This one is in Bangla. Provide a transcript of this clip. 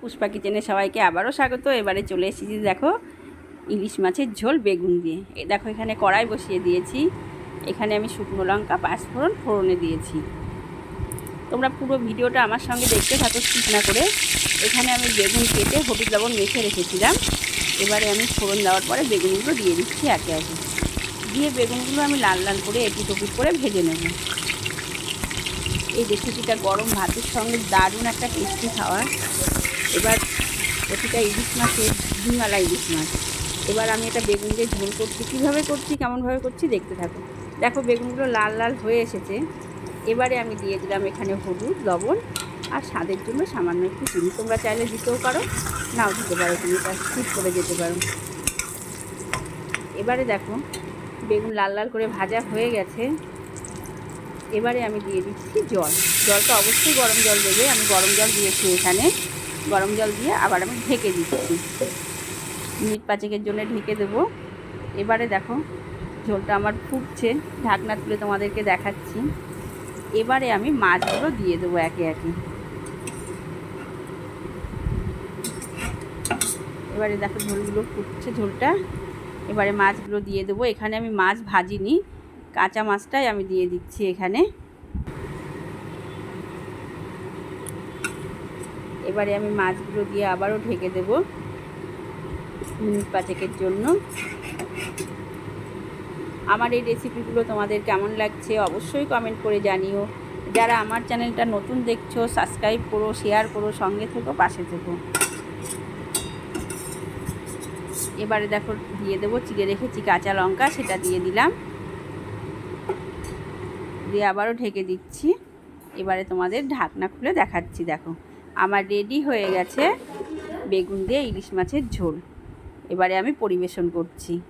পুষ্পা কিচেনে সবাইকে আবারও স্বাগত। এবারে চলে এসেছি দেখো ইলিশ মাছের ঝোল বেগুন দিয়ে। এই দেখো এখানে কড়াই বসিয়ে দিয়েছি। এখানে আমি শুকনো লঙ্কা, পাঁচফোড়ন, ফোড়নে দিয়েছি। তোমরা পুরো ভিডিওটা আমার সঙ্গে দেখতে থাকো ঠিক না করে। এখানে আমি বেগুন কেটে হলুদ লবণ মেখে রেখেছিলাম। এবারে আমি ফোড়ন দেওয়ার পরে বেগুনগুলো দিয়ে দিচ্ছি একে একে। দিয়ে বেগুনগুলো আমি লাল লাল করে এপিট ওপিট করে ভেজে নেব। এই রেসিপিটা গরম ভাতের সঙ্গে দারুণ একটা টেস্টি খাওয়ার এবার প্রতিটা ইলিশ মাছের ডিমালা ইলিশ মাছ। এবার আমি এটা বেগুন দিয়ে ঝোল করছি। কীভাবে করছি, কেমনভাবে করছি দেখতে থাকো। দেখো, বেগুনগুলো লাল লাল হয়ে এসেছে। এবারে আমি দিয়ে দিলাম এখানে হলুদ, লবণ আর স্বাদের জন্য সামান্য একটু চিনি। তোমরা চাইলে দিতেও পারো, নাও দিতে পারো তুমি, এটা স্কিপ করে যেতে পারো। এবারে দেখো, বেগুন লাল লাল করে ভাজা হয়ে গেছে। এবারে আমি দিয়ে দিচ্ছি জল। জলটা অবশ্যই গরম জল দেবে। আমি গরম জল দিয়েছি এখানে। গরম জল দিয়ে আবার আমি ঢেকে দিচ্ছি। মিনিট পাঁচেকের জন্য ঢেকে দেবো। এবারে দেখো, ঝোলটা আমার ফুটছে। ঢাকনা তুলে তোমাদেরকে দেখাচ্ছি। এবারে আমি মাছগুলো দিয়ে দেবো একে একে। এবারে দেখো ঝোলগুলো ফুটছে, ঝোলটা। এবারে মাছগুলো দিয়ে দেবো। এখানে আমি মাছ ভাজিনি। কাঁচা মাছটাই আমি দিয়ে দিচ্ছি এখানে। এবারে আমি মাছগুলো দিয়ে আবারও ঢেকে দেব মিনিট পাঁচেকের জন্য। আমার এই রেসিপিগুলো তোমাদের কেমন লাগছে অবশ্যই কমেন্ট করে জানিও। যারা আমার চ্যানেলটা নতুন দেখছ সাবস্ক্রাইব করো শেয়ার করো, সঙ্গে থেকো, পাশে থেকো। এবারে দেখো, দিয়ে দেবো চিড়ে রেখেছি কাঁচা লঙ্কা, সেটা দিয়ে দিলাম। দিয়ে আবারও ঢেকে দিচ্ছি। এবারে তোমাদের ঢাকনা খুলে দেখাচ্ছি, দেখো। আমার রেডি হয়ে গেছে। বেগুন দিয়ে ইলিশ মাছের ঝোল। এবারে আমি পরিবেশন করছি।